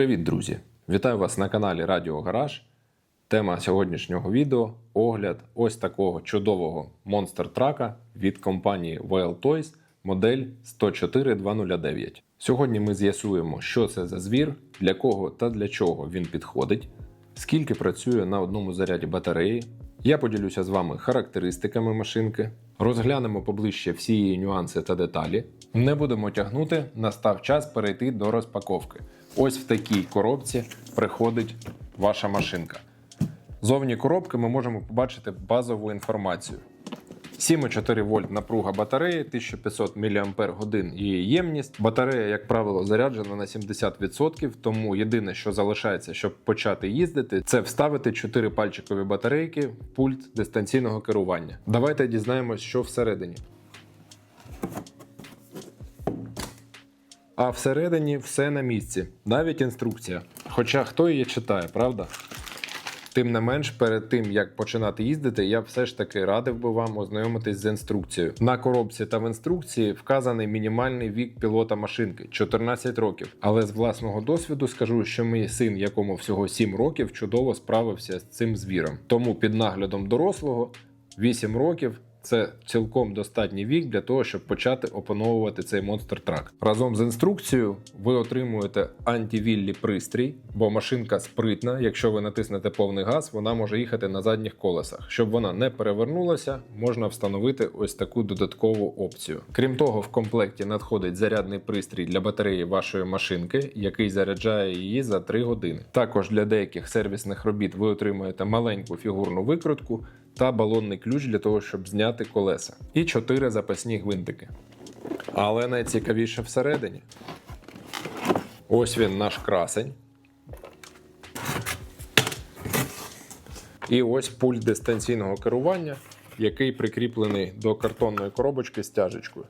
Привіт, друзі! Вітаю вас на каналі Радіо Гараж. Тема сьогоднішнього відео огляд ось такого чудового монстр трака від компанії Wild Toys модель 104209. Сьогодні ми з'ясуємо, що це за звір, для кого та для чого він підходить, скільки працює на одному заряді батареї. Я поділюся з вами характеристиками машинки, розглянемо поближче всі її нюанси та деталі. Не будемо тягнути, настав час перейти до розпаковки. Ось в такій коробці приходить ваша машинка. Зовні коробки ми можемо побачити базову інформацію. 7,4 вольт напруга батареї, 1500 мАч її ємність. Батарея, як правило, заряджена на 70%, тому єдине, що залишається, щоб почати їздити, це вставити 4 пальчикові батарейки в пульт дистанційного керування. Давайте дізнаємось, що всередині. А всередині все на місці, навіть інструкція. Хоча хто її читає, правда? Тим не менш, перед тим як починати їздити, я все ж таки радив би вам ознайомитись з інструкцією. На коробці та в інструкції вказаний мінімальний вік пілота машинки 14 років. Але з власного досвіду скажу, що мій син, якому всього 7 років, чудово справився з цим звіром. Тому під наглядом дорослого 8 років. Це цілком достатній вік для того, щоб почати опановувати цей монстр трак. Разом з інструкцією ви отримуєте антивіллі пристрій, бо машинка спритна. Якщо ви натиснете повний газ, вона може їхати на задніх колесах. Щоб вона не перевернулася, можна встановити ось таку додаткову опцію. Крім того, в комплекті надходить зарядний пристрій для батареї вашої машинки, який заряджає її за 3 години. Також для деяких сервісних робіт ви отримуєте маленьку фігурну викрутку та балонний ключ для того, щоб зняти колеса, і 4 запасні гвинтики. Але найцікавіше всередині. Ось він наш красень. І ось пульт дистанційного керування, який прикріплений до картонної коробочки з тяжечкою.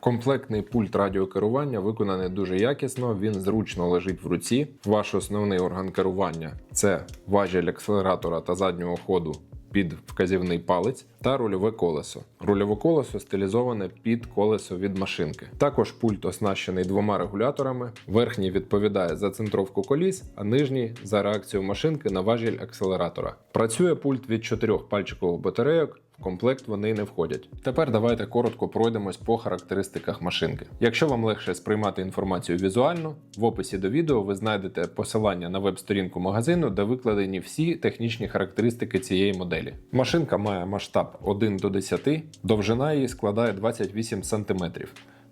Комплектний пульт радіокерування виконаний дуже якісно, він зручно лежить в руці. Ваш основний орган керування це важіль акселератора та заднього ходу під вказівний палець та рульове колесо. Рульове колесо стилізоване під колесо від машинки. Також пульт оснащений двома регуляторами. Верхній відповідає за центровку коліс, а нижній за реакцію машинки на важіль акселератора. Працює пульт від чотирьох пальчикових батарейок. Комплект вони не входять. Тепер давайте коротко пройдемось по характеристиках машинки. Якщо вам легше сприймати інформацію візуально, в описі до відео ви знайдете посилання на веб-сторінку магазину, де викладені всі технічні характеристики цієї моделі. Машинка має масштаб 1 до 10, довжина її складає 28 см.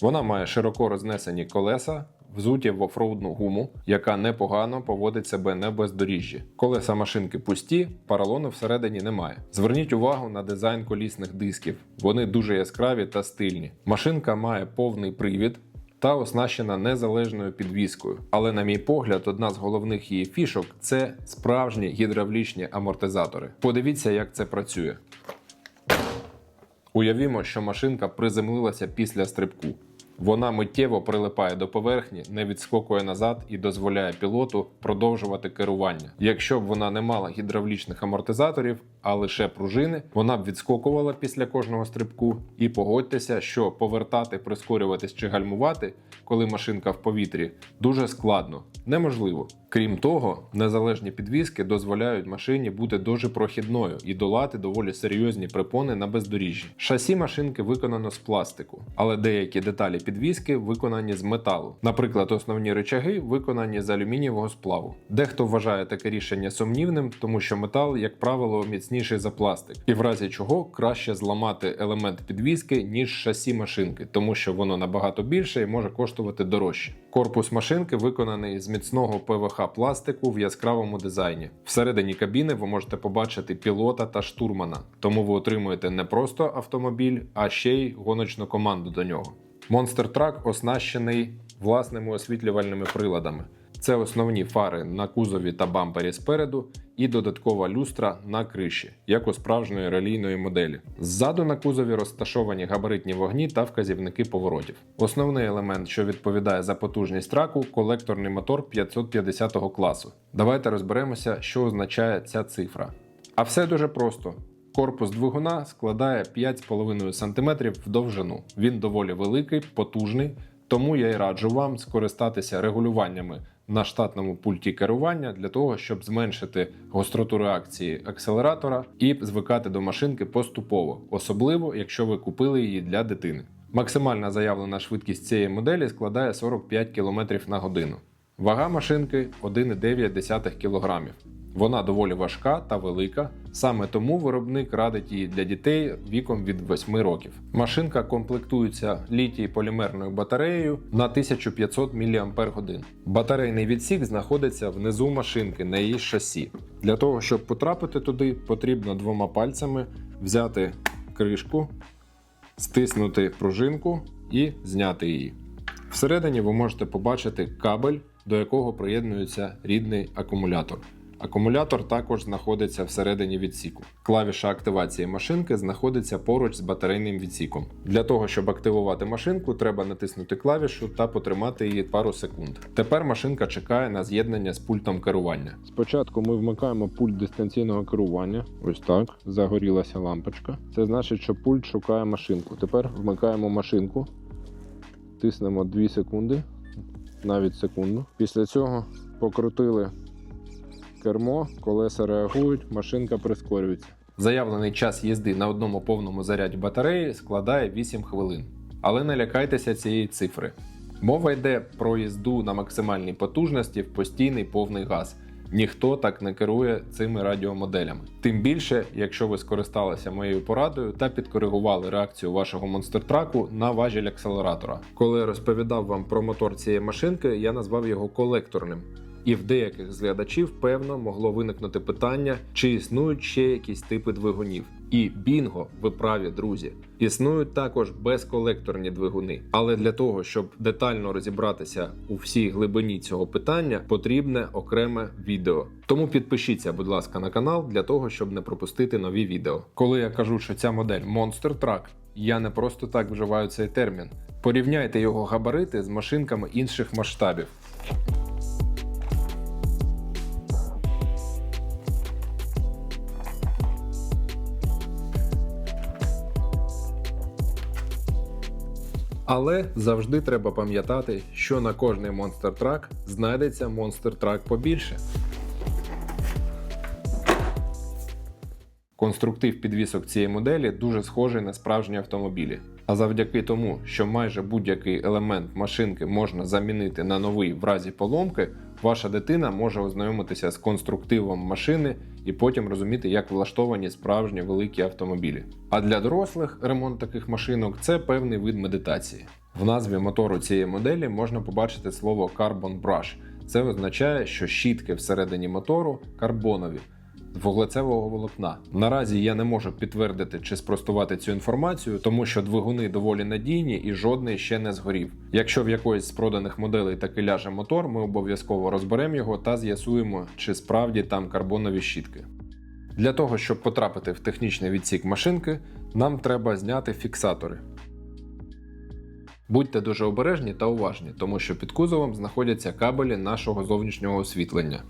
Вона має широко рознесені колеса, взуті в офроудну гуму, яка непогано поводить себе на бездоріжжі. Колеса машинки пусті, паралону всередині немає. Зверніть увагу на дизайн колісних дисків. Вони дуже яскраві та стильні. Машинка має повний привід. Та оснащена незалежною підвіскою. Але, на мій погляд, одна з головних її фішок це справжні гідравлічні амортизатори. Подивіться, як це працює. Уявімо, що машинка приземлилася після стрибку. Вона миттєво прилипає до поверхні, не відскокує назад і дозволяє пілоту продовжувати керування. Якщо б вона не мала гідравлічних амортизаторів, а лише пружини, вона б відскокувала після кожного стрибку. І погодьтеся, що повертати, прискорюватись чи гальмувати, коли машинка в повітрі, дуже складно, неможливо. Крім того, незалежні підвіски дозволяють машині бути дуже прохідною і долати доволі серйозні препони на бездоріжжі. Шасі машинки виконано з пластику, але деякі деталі підвіски виконані з металу. Наприклад, основні речаги виконані з алюмінієвого сплаву. Дехто вважає таке рішення сумнівним, тому що метал, як правило, міцніший за пластик, і в разі чого краще зламати елемент підвіски, ніж шасі машинки, тому що воно набагато більше і може коштувати дорожче. Корпус машинки виконаний з міцного ПВХ пластику в яскравому дизайні. Всередині кабіни ви можете побачити пілота та штурмана, тому ви отримуєте не просто автомобіль, а ще й гоночну команду до нього. Monster Truck оснащений власними освітлювальними приладами. Це основні фари на кузові та бампері спереду і додаткова люстра на криші, як у справжньої ралійної моделі. Ззаду на кузові розташовані габаритні вогні та вказівники поворотів. Основний елемент, що відповідає за потужність траку, колекторний мотор 550 класу. Давайте розберемося, що означає ця цифра. А все дуже просто. Корпус двигуна складає 5,5 см в довжину. Він доволі великий, потужний, тому я й раджу вам скористатися регулюваннями на штатному пульті керування для того, щоб зменшити гостроту реакції акселератора і звикати до машинки поступово, особливо якщо ви купили її для дитини. Максимальна заявлена швидкість цієї моделі складає 45 км на годину. Вага машинки 1,9 кг. Вона доволі важка та велика, саме тому виробник радить її для дітей віком від 8 років. Машинка комплектується літій полімерною батареєю на 1500 мАч. Батарейний відсік знаходиться внизу машинки на її шасі. Для того, щоб потрапити туди, потрібно двома пальцями взяти кришку, стиснути пружинку і зняти її. Всередині ви можете побачити кабель, до якого приєднується рідний акумулятор. Акумулятор також знаходиться всередині відсіку. Клавіша активації машинки знаходиться поруч з батарейним відсіком. Для того, щоб активувати машинку, треба натиснути клавішу та потримати її пару секунд. Тепер машинка чекає на з'єднання з пультом керування. Спочатку ми вмикаємо пульт дистанційного керування. Ось так. Загорілася лампочка. Це значить, що пульт шукає машинку. Тепер вмикаємо машинку, тиснемо 2 секунди, навіть секунду. Після цього покрутили кермо, колеса реагують, машинка прискорюється. Заявлений час їзди на одному повному заряді батареї складає 8 хвилин. Але не лякайтеся цієї цифри. Мова йде про їзду на максимальній потужності в постійний повний газ. Ніхто так не керує цими радіомоделями. Тим більше, якщо ви скористалися моєю порадою та підкоригували реакцію вашого монстертраку на важіль акселератора. Коли я розповідав вам про мотор цієї машинки, я назвав його колекторним. І в деяких з глядачів, певно, могло виникнути питання, чи існують ще якісь типи двигунів. І бінго, ви праві, друзі. Існують також безколекторні двигуни. Але для того, щоб детально розібратися у всій глибині цього питання, потрібне окреме відео. Тому підпишіться, будь ласка, на канал для того, щоб не пропустити нові відео. Коли я кажу, що ця модель Monster Truck, я не просто так вживаю цей термін. Порівняйте його габарити з машинками інших масштабів. Але завжди треба пам'ятати, що на кожний монстр трак знайдеться монстр трак побільше. Конструктив підвісок цієї моделі дуже схожий на справжні автомобілі. А завдяки тому, що майже будь-який елемент машинки можна замінити на новий в разі поломки, ваша дитина може ознайомитися з конструктивом машини і потім розуміти, як влаштовані справжні великі автомобілі. А для дорослих ремонт таких машинок це певний вид медитації. В назві мотору цієї моделі можна побачити слово Carbon Brush. Це означає, що щітки всередині мотору карбонові вуглецевого волокна. Наразі я не можу підтвердити чи спростувати цю інформацію, тому що двигуни доволі надійні і жодний ще не згорів. Якщо в якоїсь з проданих моделей таки ляже мотор, ми обов'язково розберемо його та з'ясуємо, чи справді там карбонові щітки. Для того, щоб потрапити в технічний відсік машинки, нам треба зняти фіксатори. Будьте дуже обережні та уважні, тому що під кузовом знаходяться кабелі нашого зовнішнього освітлення.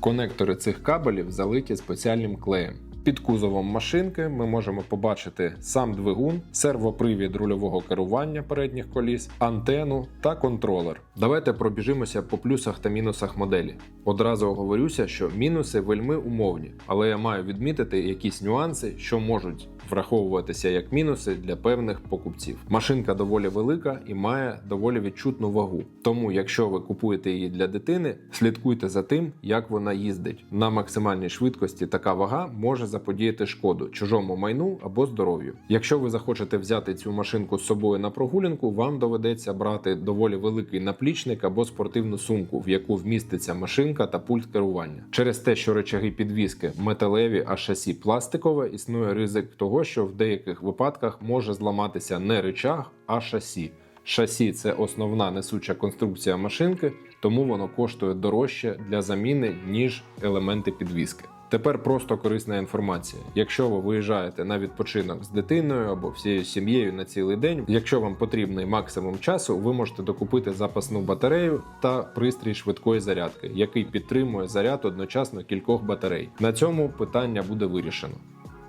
Конектори цих кабелів залиті спеціальним клеєм. Під кузовом машинки ми можемо побачити сам двигун, сервопривід рульового керування передніх коліс, антенну та контролер. Давайте пробіжимося по плюсах та мінусах моделі. Одразу оговорюся, що мінуси вельми умовні, але я маю відмітити якісь нюанси, що можуть враховуватися як мінуси для певних покупців. Машинка доволі велика і має доволі відчутну вагу. Тому, якщо ви купуєте її для дитини, слідкуйте за тим, як вона їздить. На максимальній швидкості така вага може заподіяти шкоду чужому майну або здоров'ю. Якщо ви захочете взяти цю машинку з собою на прогулянку, вам доведеться брати доволі великий наплічник або спортивну сумку, в яку вміститься машинка та пульт керування. Через те, що речаги підвіски металеві, а шасі пластикове, існує ризик того, що в деяких випадках може зламатися не речаг, а шасі. Шасі це основна несуча конструкція машинки, тому воно коштує дорожче для заміни, ніж елементи підвіски. Тепер просто корисна інформація. Якщо ви виїжджаєте на відпочинок з дитиною або всією сім'єю на цілий день, якщо вам потрібний максимум часу, ви можете докупити запасну батарею та пристрій швидкої зарядки, який підтримує заряд одночасно кількох батарей. На цьому питання буде вирішено.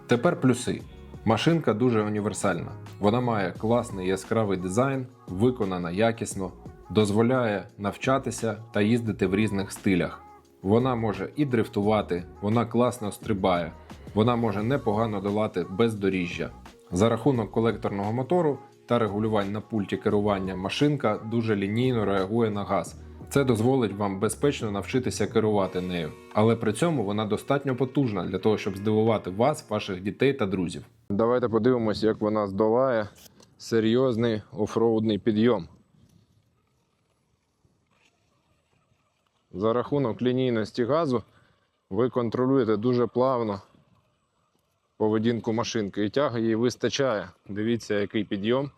Тепер плюси. Машинка дуже універсальна. Вона має класний яскравий дизайн, виконана якісно. дозволяє навчатися та їздити в різних стилях. Вона може і дрифтувати, вона класно стрибає, вона може непогано долати бездоріжжя. За рахунок колекторного мотору та регулювань на пульті керування машинка дуже лінійно реагує на газ. Це дозволить вам безпечно навчитися керувати нею, але при цьому вона достатньо потужна для того, щоб здивувати вас, ваших дітей та друзів. Давайте подивимось, як вона здолає серйозний офроудний підйом. За рахунок лінійності газу ви контролюєте дуже плавно поведінку машинки і тяги їй вистачає. Дивіться, який підйом.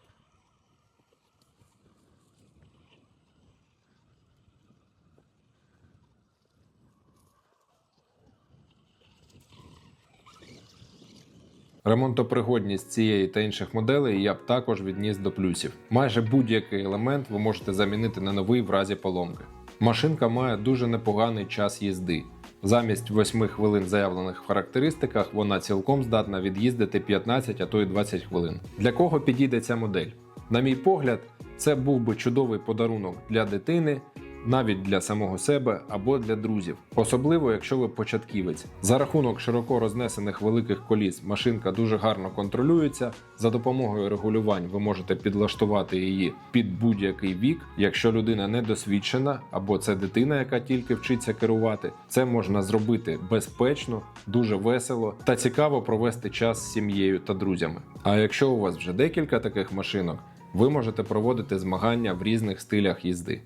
Ремонтопригодність цієї та інших моделей я б також відніс до плюсів. Майже будь-який елемент ви можете замінити на новий в разі поломки. Машинка має дуже непоганий час їзди. Замість 8 хвилин заявлених в характеристиках вона цілком здатна від'їздити 15, а то й 20 хвилин. Для кого підійде ця модель? На мій погляд, це був би чудовий подарунок для дитини, навіть для самого себе або для друзів, особливо якщо ви початківець. За рахунок широко рознесених великих коліс машинка дуже гарно контролюється. За допомогою регулювань ви можете підлаштувати її під будь-який вік. Якщо людина недосвідчена або це дитина, яка тільки вчиться керувати, це можна зробити безпечно, дуже весело та цікаво провести час з сім'єю та друзями. А якщо у вас вже декілька таких машинок, ви можете проводити змагання в різних стилях їзди.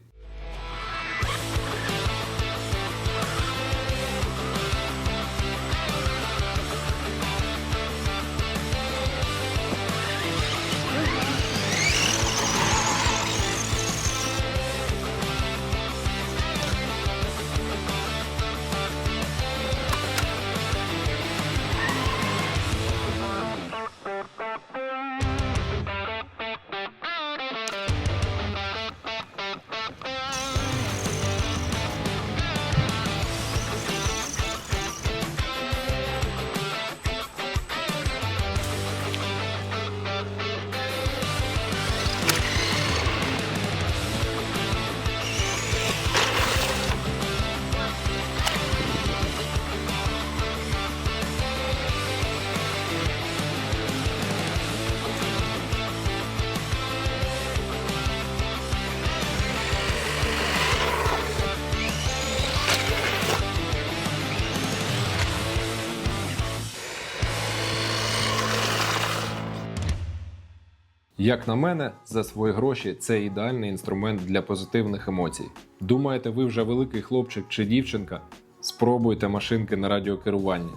Як на мене, за свої гроші це ідеальний інструмент для позитивних емоцій. Думаєте, ви вже великий хлопчик чи дівчинка? Спробуйте машинки на радіокеруванні.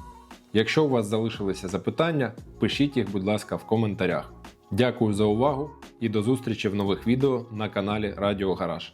Якщо у вас залишилися запитання, пишіть їх, будь ласка, в коментарях. Дякую за увагу і до зустрічі в нових відео на каналі Радіо Гараж.